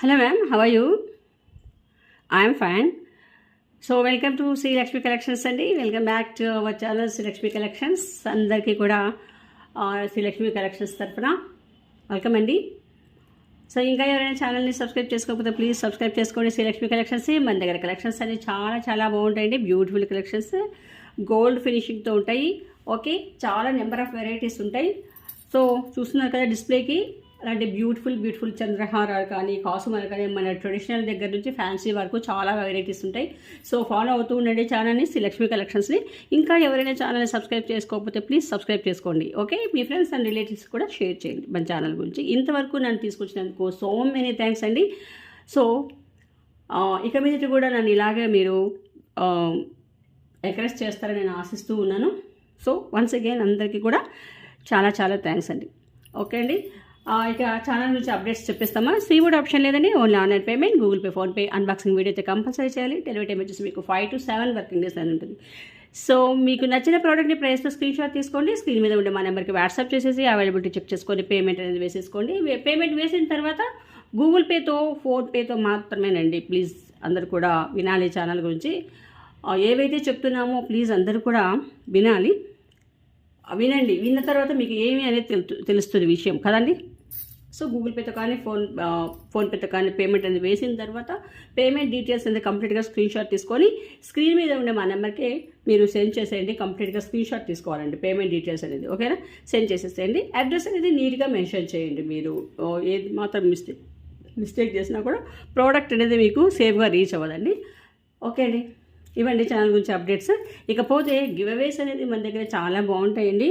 Hello ma'am how you I'm fine so welcome to Srilakshmi collections అండి welcome back to our channel Sri Lakshmi collections అందరికీ కూడా Srilakshmi Sri collections తరఫున welcome అండి. So ఇంకా ఎవరైనా ఛానల్ని సబ్స్క్రైబ్ చేసుకోకపోతే ప్లీజ్ సబ్స్క్రైబ్ చేసుకోండి. శ్రీలక్ష్మి కలెక్షన్స్ మన దగ్గర కలెక్షన్స్ అన్ని చాలా చాలా బాగుంటాయండి. బ్యూటిఫుల్ కలెక్షన్స్ గోల్డ్ ఫినిషింగ్తో ఉంటాయి. ఓకే చాలా నెంబర్ ఆఫ్ వెరైటీస్ ఉంటాయి. సో చూస్తున్నారు కదా డిస్ప్లేకి అలాంటి బ్యూటిఫుల్ బ్యూటిఫుల్ చంద్రహారాలు కానీ కాసుమలు కానీ మన ట్రెడిషనల్ దగ్గర నుంచి ఫ్యాన్సీ వరకు చాలా వెరైటీస్ ఉంటాయి. సో ఫాలో అవుతూ ఉండండి ఛానల్ని శ్రీ లక్ష్మి కలెక్షన్స్ని ఇంకా ఎవరైనా ఛానల్ని సబ్స్క్రైబ్ చేసుకోకపోతే ప్లీజ్ సబ్స్క్రైబ్ చేసుకోండి. ఓకే మీ ఫ్రెండ్స్ అండ్ రిలేటివ్స్ కూడా షేర్ చేయండి మన ఛానల్ గురించి. ఇంతవరకు నన్ను తీసుకొచ్చినందుకు సో మెనీ థ్యాంక్స్ అండి. సో ఇక మీదటి కూడా నన్ను ఇలాగే మీరు ఎంకరేజ్ చేస్తారని నేను ఆశిస్తూ ఉన్నాను. సో వన్స్ అగైన్ అందరికీ కూడా చాలా చాలా థ్యాంక్స్ అండి. ఓకే అండి? ఇక ఛానల్ నుంచి అప్డేట్స్ చెప్పిస్తామా? సీవుడ్ ఆప్షన్ లేదండి only online payment Google Pay PhonePe unboxing video అయితే కంపల్సరీ చేయాలి. డెలివరీ టైం వచ్చేసి మీకు five to seven working days అని ఉంటుంది. సో మీకు నచ్చిన ప్రోడక్ట్ని ప్రైస్తో స్క్రీన్ షాట్ తీసుకోండి. స్క్రీన్ మీద ఉండే మా నెంబర్కి వాట్సాప్ చేసేసి అవైలబిలిటీ చెక్ చేసుకొని పేమెంట్ అనేది వేసేసుకోండి. పేమెంట్ వేసిన తర్వాత గూగుల్ పేతో ఫోన్పేతో మాత్రమేనండి ప్లీజ్ అందరు కూడా వినాలి ఛానల్ గురించి. ఏవైతే చెప్తున్నామో ప్లీజ్ అందరూ కూడా వినాలి. వినండి. విన్న తర్వాత మీకు ఏమి అనేది తెలుస్తుంది విషయం. కదండి? సో గూగుల్ పేతో కానీ ఫోన్ ఫోన్పేతో కానీ పేమెంట్ అనేది వేసిన తర్వాత పేమెంట్ డీటెయిల్స్ అనేది కంప్లీట్గా స్క్రీన్ షాట్ తీసుకొని స్క్రీన్ మీద ఉండే మా నెంబర్కి మీరు సెండ్ చేసేయండి కంప్లీట్గా స్క్రీన్ షాట్ తీసుకోవాలండి పేమెంట్ డీటెయిల్స్ అనేది ఓకేనా? సెండ్ చేసేసేయండి. అడ్రస్ అనేది నీట్గా మెన్షన్ చేయండి మీరు. ఏది మాత్రం మిస్టేక్ మిస్టేక్ చేసినా కూడా ప్రోడక్ట్ అనేది మీకు సేఫ్గా రీచ్ అవ్వదండి. ఓకే అండి. ఇవ్వండి ఛానల్ గురించి అప్డేట్స్. ఇకపోతే గివ్ అవేస్ అనేది మన దగ్గర చాలా బాగుంటాయండి.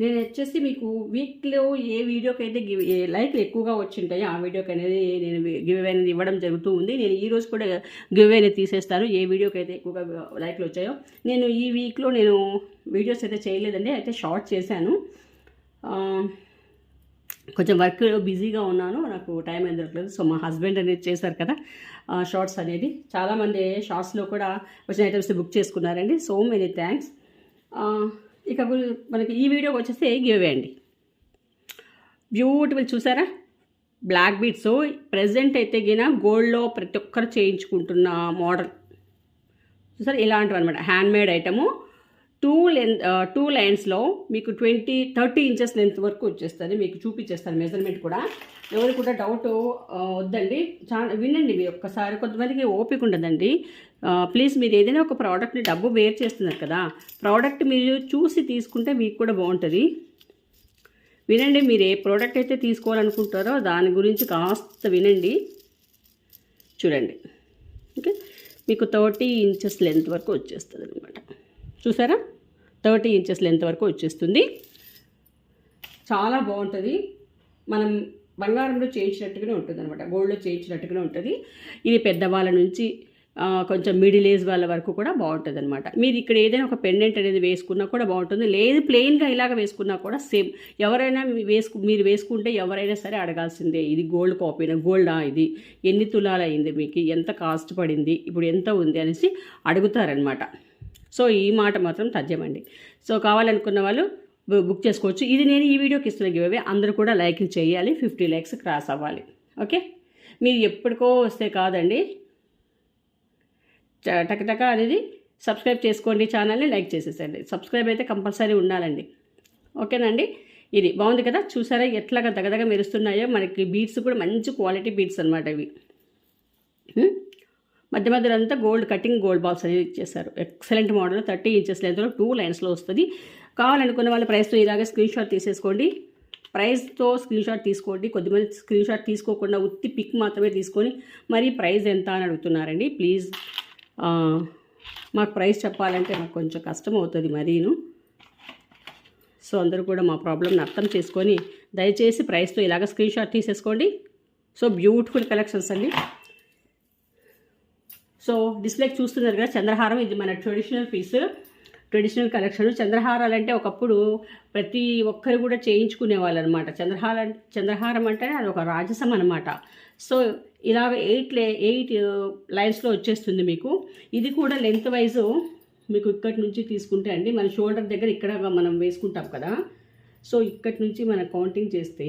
నేను వచ్చేసి మీకు వీక్లో ఏ వీడియోకి అయితే గివ్ ఏ లైక్లు ఎక్కువగా వచ్చింటాయో ఆ వీడియోకి అనేది నేను గివ్ అవే అనేది ఇవ్వడం జరుగుతూ ఉంది. నేను ఈ రోజు కూడా గివ్ అవే అనేది తీసేస్తాను. ఏ వీడియోకి అయితే ఎక్కువగా లైక్లు వచ్చాయో. నేను ఈ వీక్లో నేను వీడియోస్ అయితే చేయలేదండి. అయితే షార్ట్ చేశాను. కొంచెం వర్క్ బిజీగా ఉన్నాను. నాకు టైం ఏం దొరకలేదు. సో మా హస్బెండ్ అనేది చేశారు కదా షార్ట్స్ అనేది. చాలామంది షార్ట్స్లో కూడా వచ్చిన ఐటమ్స్ బుక్ చేసుకున్నారండి. సో మెనీ థ్యాంక్స్ ఇక మనకి ఈ వీడియోకి వచ్చేసి గివ్ అవే అండి. బ్యూటిఫుల్ చూసారా? బ్లాక్ బీట్స్ ప్రజెంట్ అయితే గిన గోల్డ్లో ప్రతి ఒక్కరు చేయించుకుంటున్న మోడల్ చూసారు? ఇలాంటివి అనమాట handmade item two length two లైన్స్లో మీకు ట్వంటీ థర్టీ ఇంచెస్ లెంత్ వరకు వచ్చేస్తుంది. మీకు చూపించేస్తాను మెజర్మెంట్ కూడా. ఎవరు కూడా డౌట్ వద్దండి. చాలా వినండి మీరు ఒక్కసారి. కొంతమందికి ఓపిక ఉండదండి. ప్లీజ్ మీరు ఏదైనా ఒక ప్రోడక్ట్ని డబ్బు వేర్ చేస్తున్నారు కదా ప్రోడక్ట్ మీరు చూసి తీసుకుంటే మీకు కూడా బాగుంటుంది. వినండి మీరు ఏ ప్రోడక్ట్ అయితే తీసుకోవాలనుకుంటారో దాని గురించి కాస్త వినండి. చూడండి. ఓకే? మీకు థర్టీ ఇంచెస్ లెంత్ వరకు వచ్చేస్తుంది అనమాట చూసారా? థర్టీ ఇంచెస్ లెంత్ వరకు వచ్చేస్తుంది. చాలా బాగుంటుంది. మనం బంగారంలో చేయించినట్టుగానే ఉంటుంది అనమాట గోల్డ్లో చేయించినట్టుగానే ఉంటుంది. ఇది పెద్దవాళ్ళ నుంచి కొంచెం మిడిల్ ఏజ్ వాళ్ళ వరకు కూడా బాగుంటుంది అనమాట మీరు ఇక్కడ ఏదైనా ఒక పెండెంట్ అనేది వేసుకున్నా కూడా బాగుంటుంది. లేదు ప్లెయిన్గా ఇలాగ వేసుకున్నా కూడా సేమ్ ఎవరైనా వేసుకు మీరు వేసుకుంటే ఎవరైనా సరే అడగాల్సిందే ఇది గోల్డ్ కాపీనా గోల్డా ఇది? ఎన్ని తులాలు అయింది మీకు? ఎంత కాస్ట్ పడింది? ఇప్పుడు ఎంత ఉంది? అనేసి అడుగుతారనమాట సో ఈ మాట మాత్రం తథ్యమండి. సో కావాలనుకున్న వాళ్ళు బుక్ చేసుకోవచ్చు. ఇది నేను ఈ వీడియోకి ఇస్తున్న గివ్ అవే. అందరూ కూడా లైక్లు చేయాలి. ఫిఫ్టీ లైక్స్ క్రాస్ అవ్వాలి. ఓకే? మీరు ఎప్పటికో వస్తే కాదండి. టకటక అనేది సబ్స్క్రైబ్ చేసుకోండి ఛానల్ని లైక్ చేసేసండి సబ్స్క్రైబ్ అయితే కంపల్సరీ ఉండాలండి. ఓకేనండి? ఇది బాగుంది కదా? చూసారా? ఎట్లాగా దగదగ మెరుస్తున్నాయో. మనకి బీట్స్ కూడా మంచి క్వాలిటీ బీట్స్ అనమాట ఇవి. మధ్య మధ్యలో అంతా గోల్డ్ కటింగ్ గోల్డ్ బాల్స్ అనేది ఇచ్చేసారు ఎక్సలెంట్ మోడల్ థర్టీ ఇంచెస్ లెంత్లో టూ లైన్స్లో వస్తుంది. కావాలనుకున్న వాళ్ళ ప్రైస్తో ఇలాగే స్క్రీన్ షాట్ తీసేసుకోండి. ప్రైస్తో స్క్రీన్ షాట్ తీసుకోండి. కొద్దిమంది స్క్రీన్ షాట్ తీసుకోకుండా ఉత్తి పిక్ మాత్రమే తీసుకొని మరి ప్రైస్ ఎంత? అని అడుగుతున్నారండి. ప్లీజ్ మాకు ప్రైస్ చెప్పాలంటే మాకు కొంచెం కష్టం అవుతుంది మరీను. సో అందరూ కూడా మా ప్రాబ్లమ్ని అర్థం చేసుకొని దయచేసి ప్రైస్తో ఇలాగ స్క్రీన్ షాట్ తీసేసుకోండి. సో బ్యూటిఫుల్ కలెక్షన్స్ అండి. సో డిస్ప్లేకి చూస్తున్నారు కదా చంద్రహారం ఇది మన ట్రెడిషనల్ పీస్ ట్రెడిషనల్ కలెక్షన్ చంద్రహారాలు అంటే ఒకప్పుడు ప్రతి ఒక్కరు కూడా చేయించుకునే వాళ్ళు అనమాట చంద్రహార చంద్రహారం అంటేనే అది ఒక రాజసం అనమాట సో ఇలాగ ఎయిట్ లే ఎయిట్ లైన్స్లో uh, వచ్చేస్తుంది మీకు. ఇది కూడా లెంత్ వైజ్ మీకు ఇక్కడి నుంచి తీసుకుంటే అండి మన షోల్డర్ దగ్గర ఇక్కడ మనం వేసుకుంటాం కదా. సో ఇక్కడి నుంచి మనం కౌంటింగ్ చేస్తే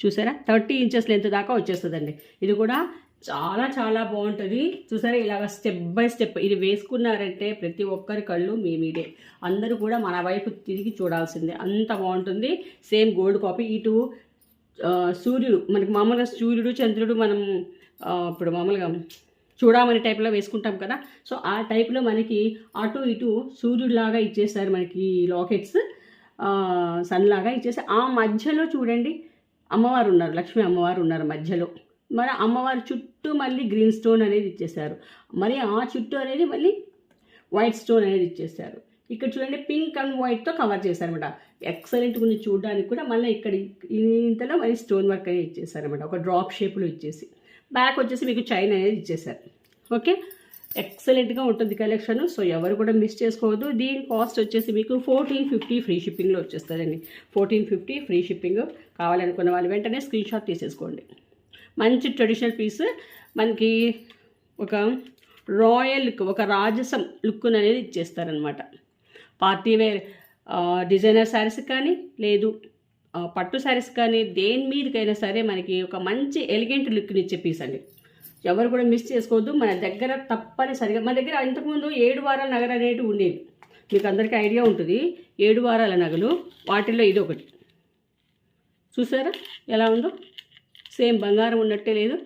చూసారా? థర్టీ ఇంచెస్ లెంత్ దాకా వచ్చేస్తుందండి. ఇది కూడా చాలా చాలా బాగుంటుంది. చూసారా? ఇలాగ స్టెప్ బై స్టెప్ ఇది వేసుకున్నారంటే ప్రతి ఒక్కరి కళ్ళు మీ మీదే. అందరూ కూడా మన వైపు తిరిగి చూడాల్సిందే. అంత బాగుంటుంది. Same gold copy. ఇటు సూర్యుడు మనకి మామూలుగా సూర్యుడు చంద్రుడు మనం ఇప్పుడు మామూలుగా చూడమని టైప్లో వేసుకుంటాం కదా. సో ఆ టైప్లో మనకి అటు ఇటు సూర్యుడిలాగా ఇచ్చేసారు మనకి లాకెట్స్. సన్లాగా ఇచ్చేసి ఆ మధ్యలో చూడండి. అమ్మవారు ఉన్నారు లక్ష్మీ అమ్మవారు ఉన్నారు మధ్యలో. మరి అమ్మవారి చుట్టూ మళ్ళీ గ్రీన్ స్టోన్ అనేది ఇచ్చేసారు మరి ఆ చుట్టూ అనేది మళ్ళీ వైట్ స్టోన్ అనేది ఇచ్చేసారు ఇక్కడ చూడండి పింక్ అండ్ వైట్తో కవర్ చేశారనమాట ఎక్సలెంట్ గురించి చూడడానికి కూడా. మళ్ళీ ఇక్కడ ఇంతలో మళ్ళీ స్టోన్ వర్క్ అనేది ఇచ్చేసారనమాట ఒక డ్రాప్ షేప్లో ఇచ్చేసి. బ్యాక్ వచ్చేసి మీకు చైన్ అనేది ఇచ్చేసారు ఓకే? ఎక్సలెంట్గా ఉంటుంది కలెక్షన్. సో ఎవరు కూడా మిస్ చేసుకోవద్దు. దీని కాస్ట్ వచ్చేసి మీకు ఫోర్టీన్ ఫిఫ్టీ ఫ్రీ షిప్పింగ్లో వచ్చేస్తుందండి. ఫోర్టీన్ ఫిఫ్టీ ఫ్రీ షిప్పింగ్ కావాలనుకున్న వాళ్ళు వెంటనే స్క్రీన్ షాట్ తీసేసుకోండి. మంచి ట్రెడిషనల్ పీస్. మనకి ఒక రాయల్ లుక్ ఒక రాజసం లుక్ అనేది ఇచ్చేస్తారనమాట. పార్టీ వేర్ డిజైనర్ శారీస్ కానీ లేదు పట్టు శారీస్ కానీ దేని మీదకైనా సరే మనకి ఒక మంచి ఎలిగెంట్ లుక్ని ఇచ్చే పీస్ అండి. ఎవరు కూడా మిస్ చేసుకోవద్దు. మన దగ్గర తప్పనిసరిగా మన దగ్గర ఇంతకుముందు ఏడు వారాల నగలు అనేవి ఉండేవి. మీకు అందరికీ ఐడియా ఉంటుంది. ఏడు వారాల నగలు వాటిల్లో ఇది ఒకటి. చూసారా? ఎలా ఉందో? సేమ్ బంగారం ఉన్నట్టే లేదు.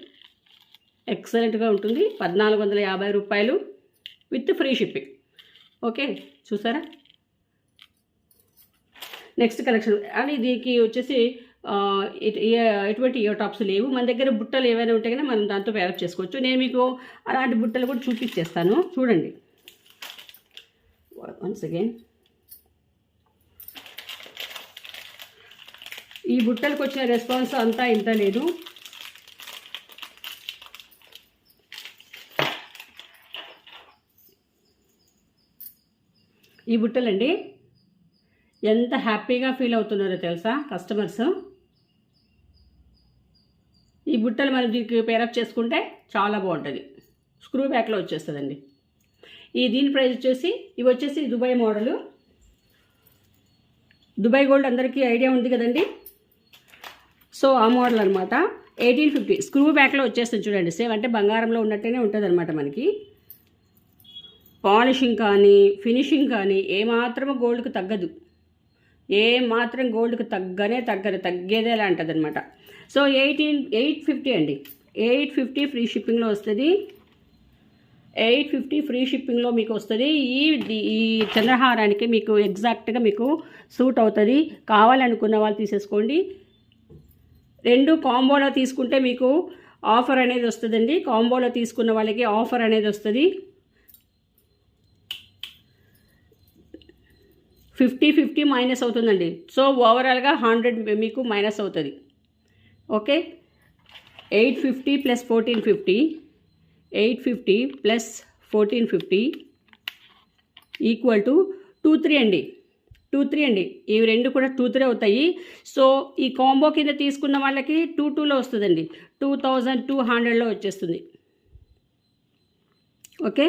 ఎక్సలెంట్గా ఉంటుంది. పద్నాలుగు వందల యాభై రూపాయలు విత్ ఫ్రీ షిప్పింగ్. ఓకే? చూసారా? Next collection. అని దీనికి వచ్చేసి ఎటువంటి ఇయర్ టాప్స్ లేవు. మన దగ్గర బుట్టలు ఏవైనా ఉంటే కానీ మనం దాంతో పేరప్ చేసుకోవచ్చు. నేను మీకు అలాంటి బుట్టలు కూడా చూపించేస్తాను చూడండి. వన్స్ అగైన్ ఈ బుట్టలకు వచ్చిన రెస్పాన్స్ అంతా ఇంత లేదు. ఈ బుట్టలండి ఎంత హ్యాపీగా ఫీల్ అవుతున్నారో తెలుసా కస్టమర్స్? ఈ బుట్టలు మనం దీనికి పేరప్ చేసుకుంటే చాలా బాగుంటుంది. స్క్రూ బ్యాక్లో వచ్చేస్తుందండి. ఈ దీని ప్రైస్ వచ్చేసి ఇవి వచ్చేసి దుబాయ్ మోడలు దుబాయ్ గోల్డ్ అందరికీ ఐడియా ఉంది కదండి? సో ఆ మోడల్ అనమాట ఎయిటీన్ ఫిఫ్టీ స్క్రూ బ్యాక్లో వచ్చేస్తుంది చూడండి. సేమ్ అంటే బంగారంలో ఉన్నట్టేనే ఉంటుంది అనమాట మనకి. పాలిషింగ్ కానీ ఫినిషింగ్ కానీ ఏమాత్రము గోల్డ్కి తగ్గదు. ఏ మాత్రం గోల్డ్కి తగ్గనే తగ్గదు. తగ్గేదే లాంటిది అనమాట సో ఎయిటీన్ ఎయిట్ ఫిఫ్టీ అండి. ఎయిట్ ఫిఫ్టీ ఫ్రీ షిప్పింగ్లో వస్తుంది. ఎయిట్ ఫిఫ్టీ ఫ్రీ షిప్పింగ్లో మీకు వస్తుంది. ఈ ఈ చంద్రహారానికి మీకు ఎగ్జాక్ట్గా మీకు సూట్ అవుతుంది. కావాలనుకున్న వాళ్ళు తీసేసుకోండి. రెండు కాంబోలో తీసుకుంటే మీకు ఆఫర్ అనేది వస్తుందండి. కాంబోలో తీసుకున్న వాళ్ళకి ఆఫర్ అనేది వస్తుంది. ఫిఫ్టీ ఫిఫ్టీ మైనస్ అవుతుందండి. సో ఓవరాల్గా హండ్రెడ్ మీకు మైనస్ అవుతుంది. Okay? Eight fifty plus fourteen fifty eight fifty plus fourteen fifty equal to two three అండి. టూ త్రీ అండి. ఇవి రెండు కూడా టూ త్రీ అవుతాయి. సో ఈ కాంబో కింద తీసుకున్న వాళ్ళకి టూ టూలో వస్తుందండి. టూ థౌజండ్ టూ హండ్రెడ్లో వచ్చేస్తుంది. ఓకే?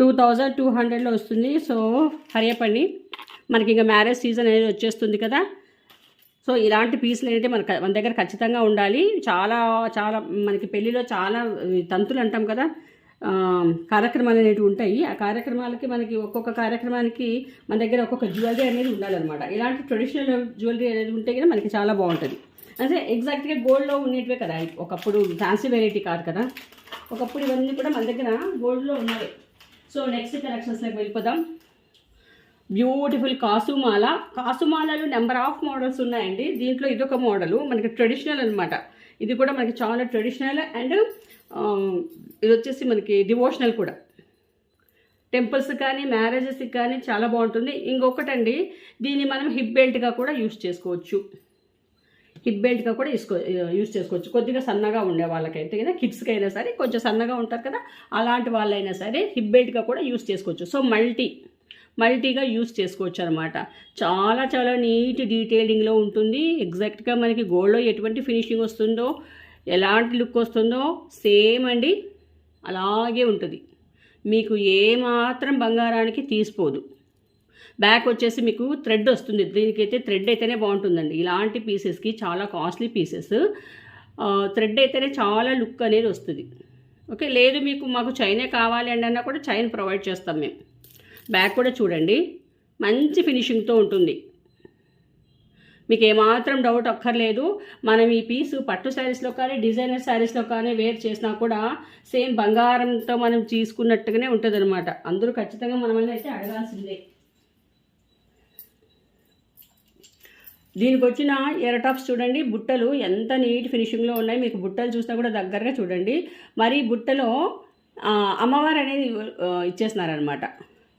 టూ థౌజండ్ టూ హండ్రెడ్లో వస్తుంది. సో హరియపండి మనకి ఇంకా మ్యారేజ్ సీజన్ అనేది వచ్చేస్తుంది కదా. సో ఇలాంటి పీసులు అనేది మన మన దగ్గర ఖచ్చితంగా ఉండాలి. చాలా చాలా మనకి పెళ్ళిలో చాలా తంతులు అంటాం కదా. కార్యక్రమాలు అనేవి ఉంటాయి. ఆ కార్యక్రమాలకి మనకి ఒక్కొక్క కార్యక్రమానికి మన దగ్గర ఒక్కొక్క జ్యువెలరీ అనేది ఉండాలన్నమాట. ఇలాంటి ట్రెడిషనల్ జ్యువెలరీ అనేది ఉంటే కదా మనకి చాలా బాగుంటుంది. అంటే ఎగ్జాక్ట్గా గోల్డ్లో ఉండేటివే కదా. ఒకప్పుడు ఫ్యాన్సీ వెరైటీ కాదు కదా. ఒకప్పుడు ఇవన్నీ కూడా మన దగ్గర గోల్డ్లో ఉన్నవి. సో నెక్స్ట్ కలెక్షన్స్లోకి వెళ్ళిపోదాం. బ్యూటిఫుల్ కాసుమాల కాసుమాలలో నెంబర్ ఆఫ్ మోడల్స్ ఉన్నాయండి. దీంట్లో ఇదొక మోడలు మనకి ట్రెడిషనల్ అనమాట ఇది కూడా మనకి చాలా ట్రెడిషనల్ అండ్ um, ఇది వచ్చేసి మనకి డివోషనల్ కూడా. టెంపుల్స్ కానీ మ్యారేజెస్కి కానీ చాలా బాగుంటుంది. ఇంకొకటండి దీన్ని మనం హిప్ బెల్ట్గా కూడా యూస్ చేసుకోవచ్చు. హిప్ బెల్ట్గా కూడా ఇసుకో యూజ్ చేసుకోవచ్చు. కొద్దిగా సన్నగా ఉండే వాళ్ళకైతే కదా కిడ్స్కి అయినా సరే కొంచెం సన్నగా ఉంటారు కదా అలాంటి వాళ్ళైనా సరే హిప్ బెల్ట్గా కూడా యూజ్ చేసుకోవచ్చు. సో మల్టీ మల్టీగా యూస్ చేసుకోవచ్చు అనమాట చాలా చాలా నీట్ డీటెయిలింగ్లో ఉంటుంది. ఎగ్జాక్ట్గా మనకి గోల్డ్లో ఎటువంటి ఫినిషింగ్ వస్తుందో ఎలాంటి లుక్ వస్తుందో సేమ్ అండి. అలాగే ఉంటుంది. మీకు ఏమాత్రం బంగారానికి తీసిపోదు. బ్యాక్ వచ్చేసి మీకు థ్రెడ్ వస్తుంది. దీనికైతే థ్రెడ్ అయితేనే బాగుంటుందండి. ఇలాంటి పీసెస్కి చాలా కాస్ట్లీ పీసెస్ థ్రెడ్ అయితేనే చాలా లుక్ అనేది వస్తుంది. ఓకే లేదు మీకు మాకు చైనే కావాలి అండి అన్నా కూడా చైన్ ప్రొవైడ్ చేస్తాం మేము. బ్యాక్ కూడా చూడండి. మంచి ఫినిషింగ్తో ఉంటుంది. మీకు ఏమాత్రం డౌట్ అక్కర్లేదు. మనం ఈ పీసు పట్టు శారీస్లో కానీ డిజైనర్ శారీస్లో కానీ వేర్ చేసినా కూడా సేమ్ బంగారంతో మనం తీసుకున్నట్టుగానే ఉంటుంది అందరూ ఖచ్చితంగా మనల్ని అయితే అడగాల్సిందే. దీనికి వచ్చిన ఎరటాప్స్ చూడండి బుట్టలు ఎంత నీట్ ఫినిషింగ్లో ఉన్నాయి మీకు బుట్టలు చూసినా కూడా దగ్గరగా చూడండి. మరి బుట్టలో అమ్మవారు అనేది ఇచ్చేస్తున్నారనమాట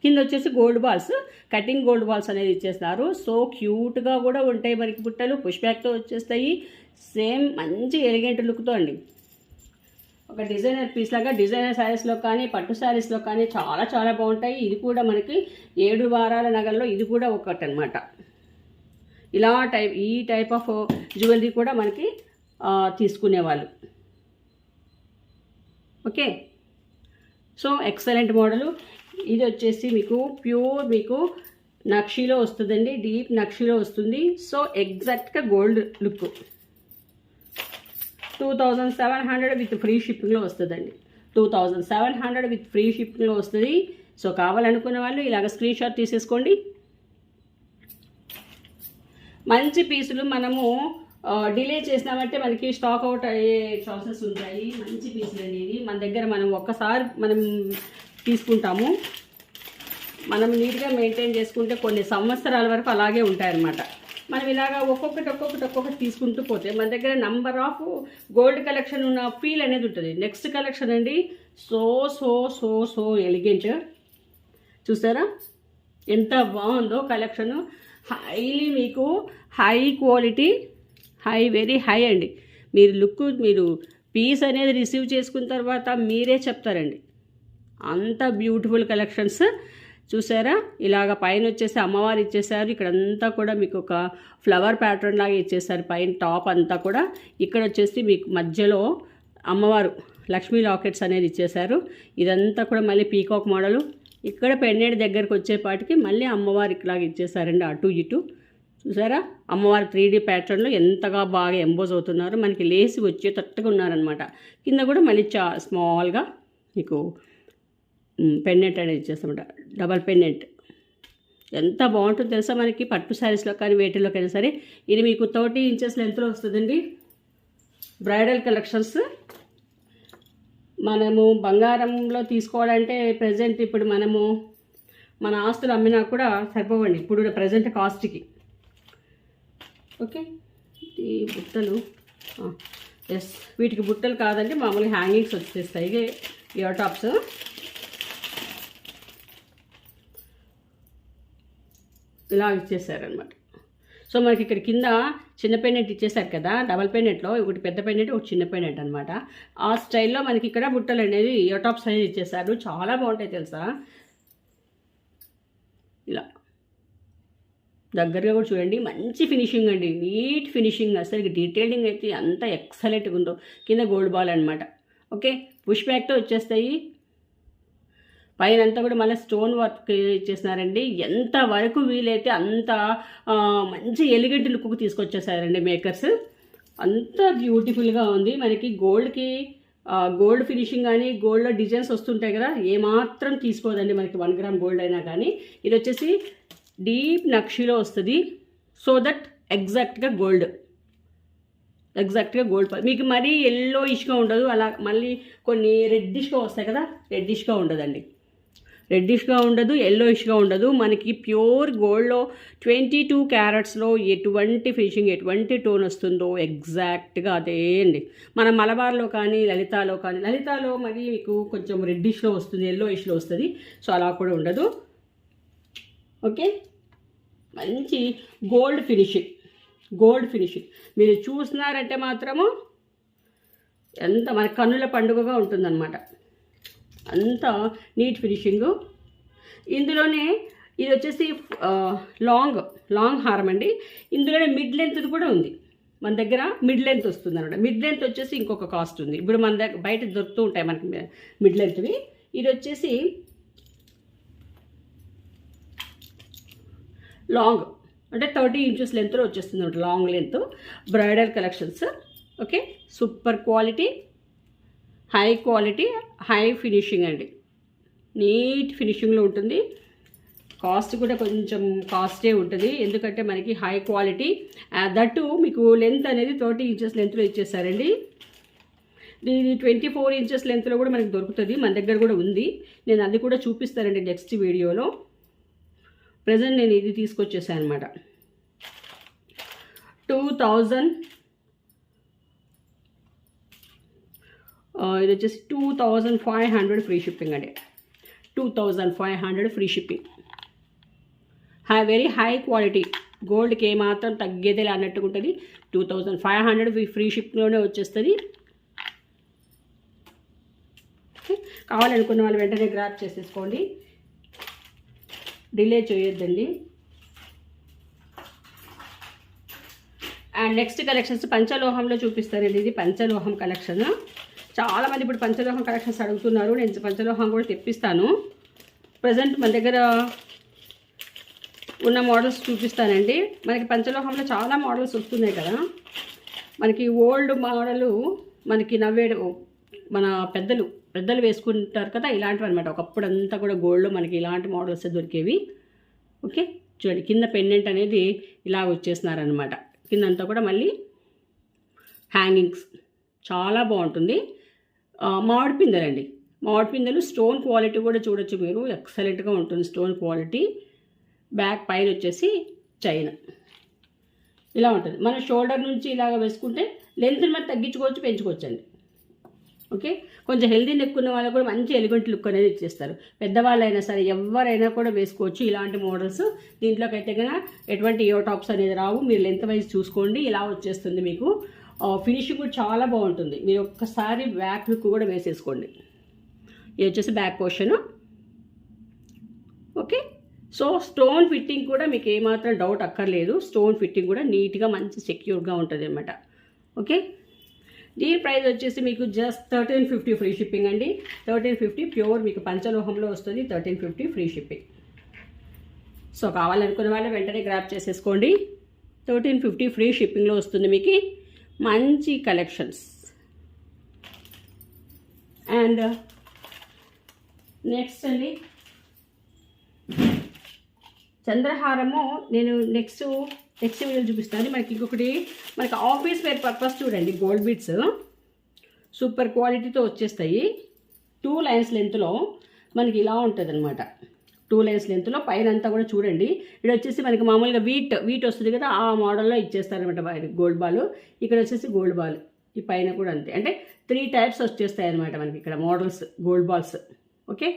కింద వచ్చేసి gold balls cutting gold balls అనేది ఇచ్చేస్తున్నారు. సో క్యూట్గా కూడా ఉంటాయి మనకి బుట్టలు పుష్ బ్యాక్తో వచ్చేస్తాయి. సేమ్ మంచి ఎలిగెంట్ లుక్తో అండి. ఒక డిజైనర్ పీస్ లాగా డిజైనర్ శారీస్లో కానీ పట్టు శారీస్లో కానీ చాలా చాలా బాగుంటాయి. ఇది కూడా మనకి ఏడు వారాల నగల్లో ఇది కూడా ఒకటి అనమాట ఇలా టైప్ ఈ టైప్ ఆఫ్ జ్యువెలరీ కూడా మనకి తీసుకునేవాళ్ళు. ఓకే? So excellent model. ఇది వచ్చేసి మీకు ప్యూర్ మీకు నక్షీలో వస్తుందండి డీప్ నక్షీలో వస్తుంది. సో ఎగ్జాక్ట్గా gold look. Two thousand seven hundred with free షిప్పింగ్లో వస్తుందండి. Two thousand seven hundred with free షిప్పింగ్లో వస్తుంది. సో కావాలనుకున్న వాళ్ళు ఇలాగ స్క్రీన్ షాట్ తీసేసుకోండి. మంచి పీసులు మనము డిలే చేసినామంటే మనకి స్టాక్ అవుట్ అయ్యే ఛాన్సెస్ ఉంటాయి. మంచి పీసులు అనేది మన దగ్గర మనం ఒక్కసారి మనం తీసుకుంటాము. మనం నీట్గా మెయింటైన్ చేసుకుంటే కొన్ని సంవత్సరాల వరకు అలాగే ఉంటాయన్నమాట. మనం ఇలాగా ఒక్కొక్కటి ఒక్కొక్కటి ఒక్కొక్కటి తీసుకుంటూ పోతే మన దగ్గర నంబర్ ఆఫ్ గోల్డ్ కలెక్షన్ ఉన్న ఫీల్ అనేది ఉంటుంది. నెక్స్ట్ కలెక్షన్ అండి. So so so so elegant చూసారా? ఎంత బాగుందో కలెక్షను హైలీ మీకు high quality high very high అండి. మీరు లుక్ మీరు పీస్ అనేది రిసీవ్ చేసుకున్న తర్వాత మీరే చెప్తారండి. అంత బ్యూటిఫుల్ కలెక్షన్స్ చూసారా? ఇలాగ పైన వచ్చేసి అమ్మవారు ఇచ్చేసారు ఇక్కడంతా కూడా మీకు ఒక ఫ్లవర్ ప్యాటర్న్ లాగా ఇచ్చేసారు పైన టాప్ అంతా కూడా. ఇక్కడ వచ్చేసి మీకు మధ్యలో అమ్మవారు లక్ష్మీ లాకెట్స్ అనేది ఇచ్చేసారు ఇదంతా కూడా మళ్ళీ పీకాక్ మోడలు ఇక్కడ పెన్నేడు దగ్గరకు వచ్చేపాటికి మళ్ళీ అమ్మవారు ఇట్లాగ ఇచ్చేసారండి అటు ఇటు. చూసారా? అమ్మవారి త్రీ డీ ప్యాటర్న్లో ఎంతగా బాగా ఎంబోజ్ అవుతున్నారు. మనకి లేసి వచ్చేటట్టుగా ఉన్నారనమాట కింద కూడా మళ్ళీ చా స్మాల్గా మీకు పెన్నెట్ అనేది ఇచ్చేస్తామట డబల్ పెన్నెట్ ఎంత బాగుంటుందో తెలుసా మనకి? పట్టు శారీస్లో కానీ వేటిలోకైనా సరే ఇది మీకు థర్టీ ఇంచెస్ లెంత్లో వస్తుందండి. Bridal collections. మనము బంగారంలో తీసుకోవాలంటే ప్రజెంట్ ఇప్పుడు మనము మన ఆస్తులు అమ్మినా కూడా సరిపోవండి. ఇప్పుడు ప్రజెంట్ కాస్ట్కి ఓకే ఈ బుట్టలు ఎస్ వీటికి బుట్టలు కాదండి మామూలుగా హ్యాంగింగ్స్ వచ్చేస్తాయి. ఇయర్ టాప్స్ ఇలా ఇచ్చేసారనమాట సో మనకి ఇక్కడ కింద చిన్న పెన్నెట్ ఇచ్చేసారు కదా డబల్ పెన్నెట్లో ఒకటి పెద్ద పెన్నెట్ ఒకటి చిన్న పెన్నెట్ అనమాట ఆ స్టైల్లో మనకి ఇక్కడ బుట్టలు అనేది ఇయర్ టాప్స్ అనేది ఇచ్చేసారు చాలా బాగుంటాయి తెలుసా? ఇలా. దగ్గరగా కూడా చూడండి. మంచి ఫినిషింగ్ అండి. Neat finishing. అసలు డీటెయిలింగ్ అయితే అంత ఎక్సలెంట్గా ఉందో. కింద గోల్డ్ బాల్ అనమాట ఓకే? పుష్ బ్యాక్తో వచ్చేస్తాయి. పైన అంతా కూడా మళ్ళీ స్టోన్ వర్క్ ఇచ్చేసినారండి ఎంత వరకు వీలైతే అంత మంచి ఎలిగెంట్ లుక్కు తీసుకొచ్చేసారండి మేకర్స్. అంత బ్యూటిఫుల్గా ఉంది. మనకి గోల్డ్కి గోల్డ్ ఫినిషింగ్ కానీ గోల్డ్లో డిజైన్స్ వస్తుంటాయి కదా ఏమాత్రం తీసుకోదండి మనకి వన్ గ్రామ్ గోల్డ్ అయినా కానీ. ఇది వచ్చేసి డీప్ నక్షిలో వస్తుంది. సో దట్ ఎగ్జాక్ట్గా గోల్డ్. ఎగ్జాక్ట్గా గోల్డ్ మీకు మరీ ఎల్లో ఇష్గా ఉండదు. అలా మళ్ళీ కొన్ని రెడ్డిష్గా వస్తాయి కదా రెడ్డిష్గా ఉండదండి. రెడ్డిష్గా ఉండదు ఎల్లోయిష్గా ఉండదు. మనకి ప్యూర్ గోల్డ్లో ట్వంటీ టూ క్యారెట్స్లో ఎటువంటి ఫినిషింగ్ ఎటువంటి టోన్ వస్తుందో ఎగ్జాక్ట్గా అదే అండి. మన మలబార్లో కానీ లలితాలో కానీ లలితాలో మరి మీకు కొంచెం రెడ్డిష్లో వస్తుంది ఎల్లోయిష్లో వస్తుంది. సో అలా కూడా ఉండదు. ఓకే? మంచి గోల్డ్ ఫినిషింగ్ గోల్డ్ ఫినిషింగ్. మీరు చూసినారంటే మాత్రము ఎంత మన కన్నుల పండుగగా ఉంటుందన్నమాట. అంతా నీట్ ఫినిషింగ్. ఇందులోనే ఇది వచ్చేసి లాంగ్ లాంగ్ హారం అండి ఇందులోనే మిడ్ లెంత్ కూడా ఉంది. మన దగ్గర మిడ్ లెంత్ వస్తుంది అనమాట మిడ్ లెంత్ వచ్చేసి ఇంకొక కాస్ట్ ఉంది. ఇప్పుడు మన దగ్గర బయట దొరుకుతూ ఉంటాయి మనకి మిడ్ లెంత్వి ఇది వచ్చేసి లాంగ్ అంటే థర్టీ ఇంచెస్ లెంత్లో వచ్చేస్తుంది అనమాట long length. Bridal collections. Okay? Super quality. High quality high finishing అండి. నీట్ ఫినిషింగ్లో ఉంటుంది. కాస్ట్ కూడా కొంచెం కాస్టే ఉంటుంది. ఎందుకంటే మనకి హై క్వాలిటీ దట్టు మీకు లెంత్ అనేది థర్టీ ఇంచెస్ లెంత్లో ఇచ్చేసారండి. ఇది ట్వంటీ ఫోర్ ఇంచెస్ లెంత్లో కూడా మనకి దొరుకుతుంది. మన దగ్గర కూడా ఉంది. నేను అది కూడా చూపిస్తానండి నెక్స్ట్ వీడియోలో. ప్రజెంట్ నేను ఇది తీసుకొచ్చేసాను అనమాట టూ థౌజండ్ Uh, ఇది వచ్చేసి two thousand five hundred free shipping అండి. Two thousand five hundred free shipping high very high quality గోల్డ్కి ఏమాత్రం తగ్గేదే అన్నట్టుగా ఉంటుంది. Two thousand five hundred free షిప్లోనే వచ్చేస్తుంది. కావాలనుకున్న వాళ్ళు వెంటనే గ్రాప్ చేసేసుకోండి. డిలే చేయొద్దండి. అండ్ నెక్స్ట్ కలెక్షన్స్ పంచలోహంలో చూపిస్తారండి ఇది పంచలోహం కలెక్షన్ చాలామంది ఇప్పుడు పంచలోహం కలెక్షన్స్ అడుగుతున్నారు. నేను పంచలోహం కూడా తెప్పిస్తాను. ప్రజెంట్ మన దగ్గర ఉన్న మోడల్స్ చూపిస్తానండి. మనకి పంచలోహంలో చాలా మోడల్స్ వస్తున్నాయి కదా. మనకి ఓల్డ్ మోడలు మనకి నవ్వేడు మన పెద్దలు పెద్దలు వేసుకుంటారు కదా ఇలాంటివి అనమాట ఒకప్పుడు అంతా కూడా గోల్డ్లో మనకి ఇలాంటి మోడల్స్ దొరికేవి. ఓకే? చూడండి కింద పెండెంట్ అనేది ఇలా వచ్చేసినారనమాట కిందంతా కూడా మళ్ళీ హ్యాంగింగ్స్ చాలా బాగుంటుంది. మామిడి పిందెలండి. మామిడి పిందెలు స్టోన్ క్వాలిటీ కూడా చూడొచ్చు మీరు. ఎక్సలెంట్గా ఉంటుంది స్టోన్ క్వాలిటీ. బ్యాక్ పైన వచ్చేసి చైన్. ఇలా ఉంటుంది. మన షోల్డర్ నుంచి ఇలాగ వేసుకుంటే లెంత్ మరి తగ్గించుకోవచ్చు పెంచుకోవచ్చు అండి ఓకే? కొంచెం హెల్దీ నెక్ ఉన్న వాళ్ళకు కూడా మంచి ఎలిగెంట్ లుక్ అనేది ఇచ్చేస్తారు. పెద్దవాళ్ళైనా సరే ఎవరైనా కూడా వేసుకోవచ్చు ఇలాంటి మోడల్స్. దీంట్లోకి అయితే కనుక ఎటువంటి ఏ టాప్స్ అనేది రావు. మీరు లెంత్ వైజ్ చూసుకోండి. ఇలా వచ్చేస్తుంది మీకు. ఫినిషింగ్ కూడా చాలా బాగుంటుంది. మీరు ఒక్కసారి బ్యాక్ లుక్ కూడా వేసేసుకోండి. ఇది వచ్చేసి back portion okay so stone fitting కూడా మీకు ఏమాత్రం డౌట్ అక్కర్లేదు. స్టోన్ ఫిట్టింగ్ కూడా నీట్గా మంచి సెక్యూర్గా ఉంటుంది అనమాట ఓకే దీని ప్రైస్ వచ్చేసి మీకు just thirteen fifty free shipping అండి. థర్టీన్ ఫిఫ్టీ ప్యూర్ మీకు పంచలోహంలో వస్తుంది. Thirteen fifty free shipping so కావాలనుకున్న వాళ్ళు వెంటనే గ్రాప్ చేసేసుకోండి. థర్టీన్ ఫిఫ్టీ ఫ్రీ షిప్పింగ్లో వస్తుంది మీకు. మంచి కలెక్షన్స్. అండ్ నెక్స్ట్ uh, అండి. చంద్రహారము నేను నెక్స్ట్ నెక్స్ట్ వీడియో చూపిస్తాను. మనకి ఇంకొకటి మనకి ఆఫీస్ వేర్ పర్పస్ చూడండి గోల్డ్ బీట్స్ సూపర్ క్వాలిటీతో వచ్చేస్తాయి. టూ లైన్స్ లెంత్లో మనకి ఇలా ఉంటుంది అనమాట టూ లైన్స్ లెంత్లో పైన అంతా కూడా చూడండి. ఇక్కడ వచ్చేసి మనకి మామూలుగా వీట్ వీట్ వస్తుంది కదా ఆ మోడల్లో ఇచ్చేస్తారనమాట గోల్డ్ బాల్. ఇక్కడ వచ్చేసి గోల్డ్ బాల్. ఈ పైన కూడా అంతే. అంటే త్రీ టైప్స్ వచ్చేస్తాయి అనమాట మనకి ఇక్కడ మోడల్స్ గోల్డ్ బాల్స్ ఓకే?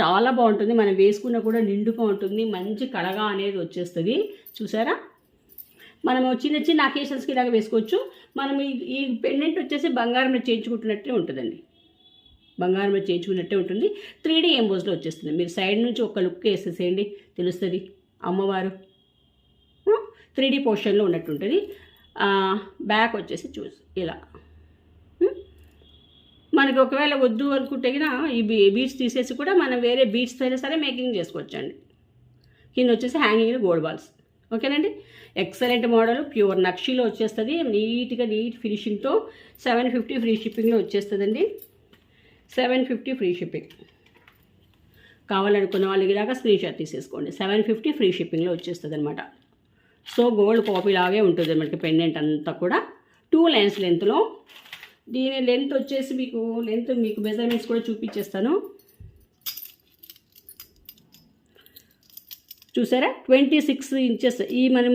చాలా బాగుంటుంది. మనం వేసుకున్న కూడా నిండుగా ఉంటుంది. మంచి కళగా అనేది వచ్చేస్తుంది. చూసారా? మనము చిన్న చిన్న అకేషన్స్కి ఇలాగ వేసుకోవచ్చు. మనం ఈ పెండెంట్ వచ్చేసి బంగారం చేయించుకుంటున్నట్టే ఉంటుందండి. బంగారంలో చేయించుకున్నట్టే ఉంటుంది. త్రీ డీ ఎంబోస్లో వచ్చేస్తుంది. మీరు సైడ్ నుంచి ఒక లుక్ వేసేసేయండి. తెలుస్తుంది. అమ్మవారు. త్రీ డీ పోర్షన్లో ఉన్నట్టు ఉంటుంది బ్యాక్ వచ్చేసి చూసి ఇలా. మనకి ఒకవేళ వద్దు అనుకుంటే గిన ఈ బీ- తీసేసి కూడా మనం వేరే బీడ్స్తో అయినా సరే మేకింగ్ చేసుకోవచ్చండి. కింద వచ్చేసి హ్యాంగింగ్ గోల్డ్ బాల్స్ ఓకేనండి? ఎక్సలెంట్ మోడల్ ప్యూర్ నక్షీలో వచ్చేస్తుంది. నీట్గా నీట్ ఫినిషింగ్తో సెవెన్ ఫిఫ్టీ ఫ్రీ షిప్పింగ్లో వచ్చేస్తుందండి. Seven fifty free shipping. కావాలనుకున్న వాళ్ళకి ఇలాగా స్క్రీన్ షాట్ తీసేసుకోండి. సెవెన్ ఫిఫ్టీ ఫ్రీ షిప్పింగ్లో వచ్చేస్తుంది అనమాట సో గోల్డ్ కాపీ లాగే ఉంటుంది అనమాట పెండెంట్ అంతా కూడా. టూ లైన్స్ లెంత్లో దీని లెంత్ వచ్చేసి మీకు లెంత్ మీకు మెజర్మెంట్స్ కూడా చూపించేస్తాను చూసారా? ట్వంటీ సిక్స్ ఇంచెస్ ఈ మనం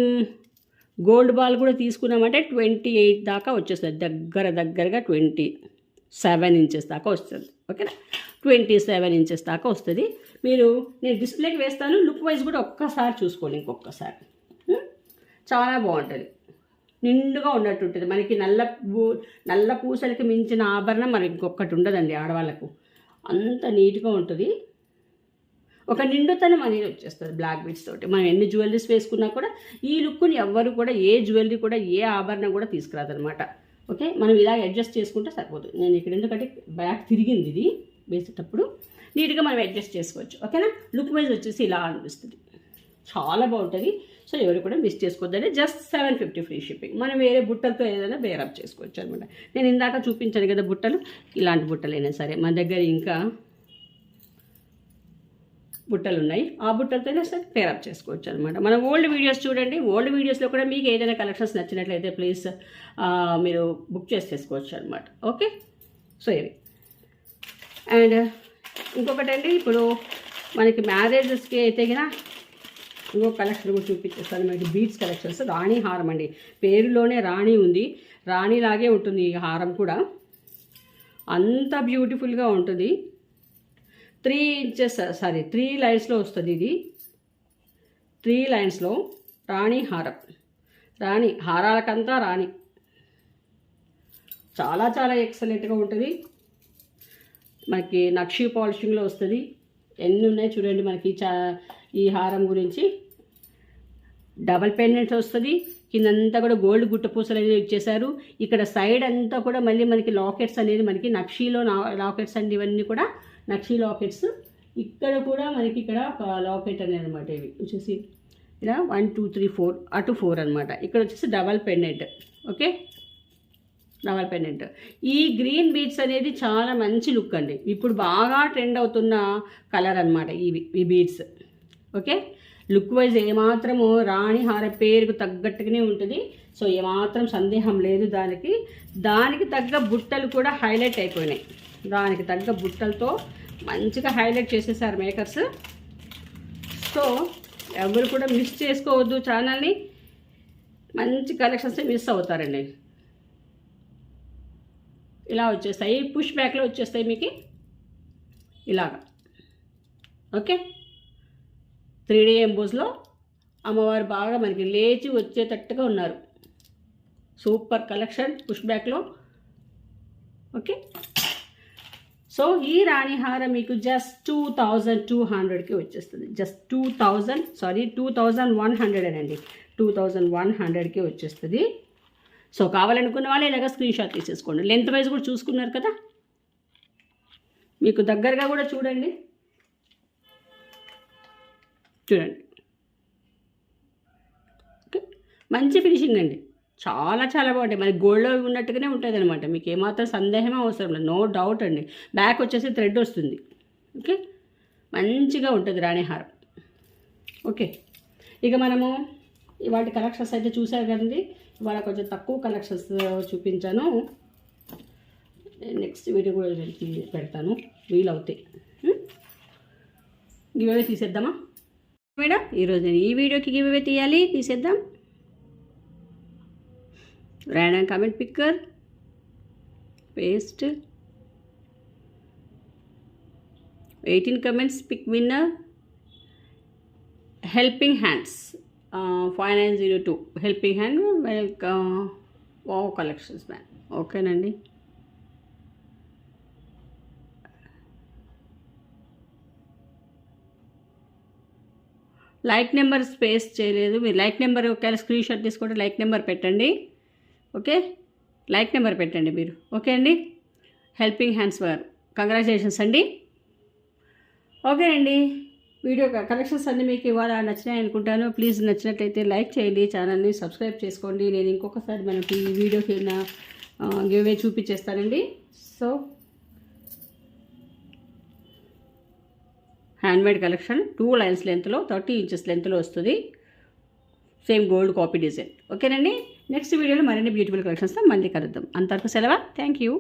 గోల్డ్ బాల్ కూడా తీసుకున్నామంటే ట్వంటీ ఎయిట్ దాకా వచ్చేస్తుంది. దగ్గర దగ్గరగా ట్వంటీ సెవెన్ ఇంచెస్ దాకా వస్తుంది. ఓకేనా? ట్వంటీ సెవెన్ ఇంచెస్ దాకా వస్తుంది. మీరు నేను డిస్ప్లేకి వేస్తాను. లుక్ వైజ్ కూడా ఒక్కసారి చూసుకోండి ఇంకొకసారి చాలా బాగుంటుంది. నిండుగా ఉన్నట్టు ఉంటుంది. మనకి నల్ల నల్ల పూసలకి మించిన ఆభరణం మనకి ఇంకొకటి ఉండదండి ఆడవాళ్ళకు. అంత నీట్గా ఉంటుంది. ఒక నిండుతనం అనేది వచ్చేస్తుంది బ్లాక్ బీట్స్ తోటి. మనం ఎన్ని జ్యువెలరీస్ వేసుకున్నా కూడా ఈ లుక్ని ఎవ్వరు కూడా ఏ జ్యువెలరీ కూడా ఏ ఆభరణం కూడా తీసుకురాదనమాట ఓకే? మనం ఇలా అడ్జస్ట్ చేసుకుంటే సరిపోతుంది నేను ఇక్కడ ఎందుకంటే బ్యాక్ తిరిగింది ఇది వేసేటప్పుడు. నీట్గా మనం అడ్జస్ట్ చేసుకోవచ్చు. ఓకేనా? లుక్ వైజ్ వచ్చేసి ఇలా అనిపిస్తుంది. చాలా బాగుంటుంది. సో ఎవరు కూడా మిస్ చేసుకోవద్దండి. Just seven fifty free shipping. మనం వేరే బుట్టలతో ఏదైనా బేరప్ చేసుకోవచ్చు అనమాట. నేను ఇందాక చూపించాను కదా బుట్టలు. ఇలాంటి బుట్టలైనా సరే. మన దగ్గర ఇంకా బుట్టలు ఉన్నాయి ఆ బుట్టలతోనే సరే పేరప్ చేసుకోవచ్చు అనమాట మన ఓల్డ్ వీడియోస్ చూడండి. ఓల్డ్ వీడియోస్లో కూడా మీకు ఏదైనా కలెక్షన్స్ నచ్చినట్లయితే ప్లీజ్ మీరు బుక్ చేసుకోవచ్చు అనమాట ఓకే సో ఇవి. అండ్ ఇంకొకటి అండి ఇప్పుడు మనకి మ్యారేజెస్కి అయితే గిన ఇంకో కలెక్షన్ కూడా చూపించేస్తాను. మనకి బీట్స్ కలెక్షన్స్ రాణి హారం అండి. పేరులోనే రాణి ఉంది. రాణిలాగే ఉంటుంది ఈ హారం కూడా. అంత బ్యూటిఫుల్గా ఉంటుంది. త్రీ ఇంచెస్ సారీ త్రీ లైన్స్లో వస్తుంది ఇది. త్రీ లైన్స్లో రాణి హారం. రాణి హారాలకంతా రాణి. చాలా చాలా ఎక్సలెంట్గా ఉంటుంది. మనకి నక్షి పాలిషింగ్లో వస్తుంది. ఎన్ని ఉన్నాయి చూడండి మనకి చా ఈ హారం గురించి. డబల్ పెండెంట్స్ వస్తుంది. కిందంతా కూడా గోల్డ్ గుట్ట పూసలు అనేది ఇచ్చేసారు ఇక్కడ సైడ్ అంతా కూడా మళ్ళీ మనకి లాకెట్స్ అనేది మనకి నక్షీలో లాకెట్స్ అండి ఇవన్నీ కూడా నక్షీ లాకెట్స్ ఇక్కడ కూడా మనకి ఇక్కడ లాకెట్ అనేది అనమాట ఇవి. వచ్చేసి ఇలా వన్ టూ త్రీ ఫోర్ అటు ఫోర్ అనమాట ఇక్కడ వచ్చేసి double pendant okay double pendant ఈ గ్రీన్ బీడ్స్ అనేది చాలా మంచి లుక్ అండి. ఇప్పుడు బాగా ట్రెండ్ అవుతున్న కలర్ అనమాట ఇవి ఈ బీడ్స్ ఓకే లుక్ వైజ్ ఏమాత్రము రాణి హార పేరుకు తగ్గట్టుగానే ఉంటుంది. సో ఏమాత్రం సందేహం లేదు దానికి. దానికి తగ్గ బుట్టలు కూడా హైలైట్ అయిపోయినాయి. దానికి తగ్గ బుట్టలతో మంచిగా హైలైట్ చేసేసారు మేకర్స్. సో ఎవరు కూడా మిస్ చేసుకోవద్దు ఛానల్ని మంచి కలెక్షన్స్ మిస్ అవుతారండి. ఇలా వచ్చేస్తాయి. పుష్ బ్యాక్లో వచ్చేస్తాయి మీకు. ఇలాగా. ఓకే? త్రీ డీ ఎంబోస్లో అమ్మవారు బాగా మనకి లేచి వచ్చేటట్టుగా ఉన్నారు. సూపర్ కలెక్షన్ పుష్ బ్యాక్లో ఓకే? సో ఈ రాణిహార మీకు జస్ట్ టూ థౌజండ్ టూ హండ్రెడ్కి వచ్చేస్తుంది. Just two thousand sorry two thousand one hundred అండి. టూ థౌజండ్ వన్ హండ్రెడ్కి వచ్చేస్తుంది. సో కావాలనుకున్న వాళ్ళు ఇలాగ స్క్రీన్ షాట్ తీసేసుకోండి. లెంత్ వైజ్ కూడా చూసుకున్నారు కదా? మీకు దగ్గరగా కూడా చూడండి. చూడండి. ఓకే మంచి ఫినిషింగ్ అండి. చాలా చాలా బాగుంటాయి. మరి గోల్డ్లో ఉన్నట్టుగానే ఉంటుంది అనమాట మీకు ఏమాత్రం సందేహమే అవసరం లేదు. నో డౌట్ అండి. బ్యాక్ వచ్చేసి థ్రెడ్ వస్తుంది. ఓకే మంచిగా ఉంటుంది రాణిహారం ఓకే ఇక మనము వాటి కలెక్షన్స్ అయితే చూసారు కదండి. ఇవాళ కొంచెం తక్కువ కలెక్షన్స్ uh, చూపించాను. నెక్స్ట్ వీడియో కూడా పెడతాను. వీలవుతాయి గివ్ hmm? తీసేద్దామా? మేడం ఈరోజు నేను ఈ వీడియోకి గివ్ తీయాలి. తీసేద్దాం. Random comment picker paste eighteen comments pick winner helping hands five nine zero two helping hand welcome wow collections man ఓకేనండి లైక్ నెంబర్ స్పేస్ చేయలేదు. మీరు లైక్ నెంబర్ ఒకవేళ స్క్రీన్ షాట్ తీసుకుంటే లైక్ నెంబర్ పెట్టండి. ఓకే? లైక్ నెంబర్ పెట్టండి మీరు. Okay అండి? Helping hands వారు. కంగ్రాచులేషన్స్ అండి. ఓకే అండి. వీడియో కలెక్షన్స్ అన్నీ మీకు ఇవాళ నచ్చినాయి అనుకుంటాను. ప్లీజ్ నచ్చినట్లయితే లైక్ చేయండి ఛానల్ని సబ్స్క్రైబ్ చేసుకోండి. నేను ఇంకొకసారి మనకి ఈ వీడియోకి giveaway చూపించేస్తానండి. So handmade collection two lines లెంత్లో థర్టీ ఇంచెస్ లెంత్లో వస్తుంది. Same gold copy design. ఓకేనండి? నెక్స్ట్ వీడియోలో మరిన్ని బ్యూటిఫుల్ కలెక్షన్స్తో మళ్ళీ కలుద్దాం. అంతవరకు సెలవా? Thank you